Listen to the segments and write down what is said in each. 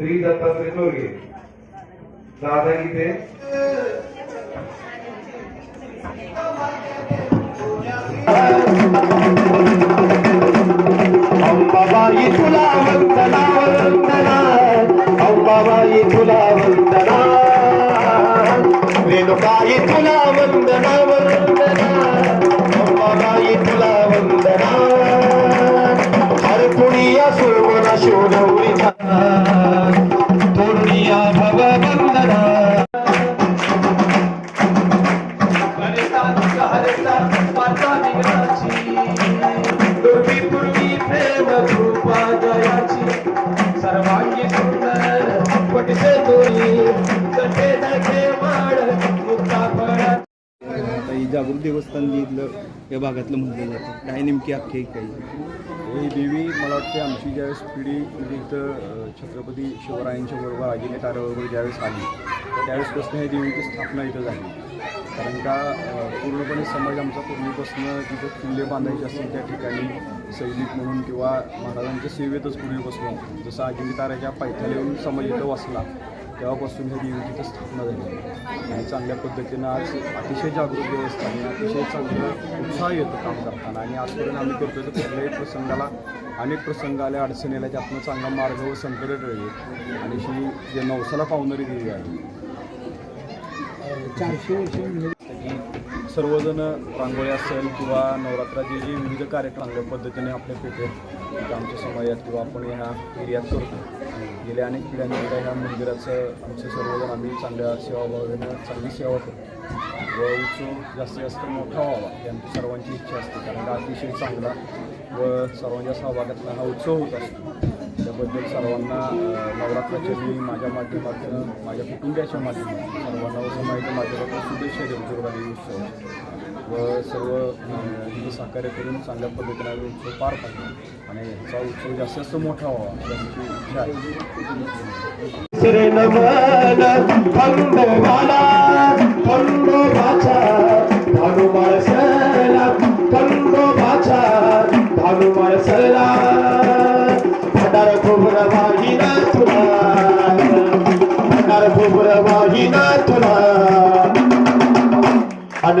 श्री दत्तात्रय चोरगे दादा इथे अंबाबाई तुला वंदना वंदना। अंबाबाई तुला वंदना। रेणुकाई तुला वंदना वंदना। अंबाबाई तुला वंदना। हर पूर्वी पूर्वी प्रेम कृपा सर्वांगी सुंदर पटसे दोरी नखे मुक्ता फळा जागृत देवस्थान इथलं या भागातलं म्हटलं जातं. काय नेमकी अख्खी काही ही देवी. मला वाटते आमची ज्यावेळेस पिढी म्हणजे इथं छत्रपती शिवरायांच्या बरोबर अजिंक्य ताऱ्याबरोबर ज्यावेळेस आली त्यावेळेसपासून ह्या देवीची स्थापना इथं झाली. कारण का पूर्णपणे समाज आमचा पूर्वीपासून तिथं किल्ले बांधायचे असतील त्या ठिकाणी सैनिक म्हणून किंवा महाराजांच्या सेवेतच पूर्वीपासून जसं अजिंक्य ताऱ्याच्या पायथ्याला येऊन समाज इथं वसला तेव्हापासून हे देवीची स्थापना झाली आणि चांगल्या पद्धतीनं आज अतिशय जागृत देवस्थान आणि अतिशय चांगलं उत्साह येतो काम करताना. आणि आजपर्यंत आम्ही करतो तर कुठल्याही प्रसंगाला अनेक प्रसंग आल्या अडचणीला त्यातनं चांगला मार्ग व संकट टळले आणि ही जे नवसाला पावणारी देवी आहे. चारशे वर्ष की सर्वजण रांगोळी असेल किंवा नवरात्राचे जे विविध कार्यक्रम चांगल्या पद्धतीने आपल्या पेठेत आमच्या समाजात किंवा आपण ह्या एरियात करतो. गेल्या अनेक पिढ्यांमध्ये ह्या मंदिराचं आमचे सर्वजण आम्ही चांगल्या सेवाभावानं चांगली सेवा करतो. व उत्सव जास्तीत जास्त मोठा व्हावा ही आमची सर्वांची इच्छा असते. कारण अतिशय चांगला व सर्वांच्या सहभागातला हा उत्सव होत असतो. त्याबद्दल सर्वांना नवरात्राच्या वेळी माझ्या माध्यमातून माझ्या कुटुंबियाच्या माध्यमातून सर्वांना व समाजाच्या उत्सव व सर्व हिंदू सहकार्य करून चांगल्या पद्धतीने हा उत्सव पार पाडतो आणि ह्याचा उत्सव जास्तीत जास्त मोठा व्हावा अशी इच्छा आहे. श्री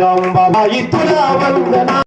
भंडार खोबर वाहिना वंदना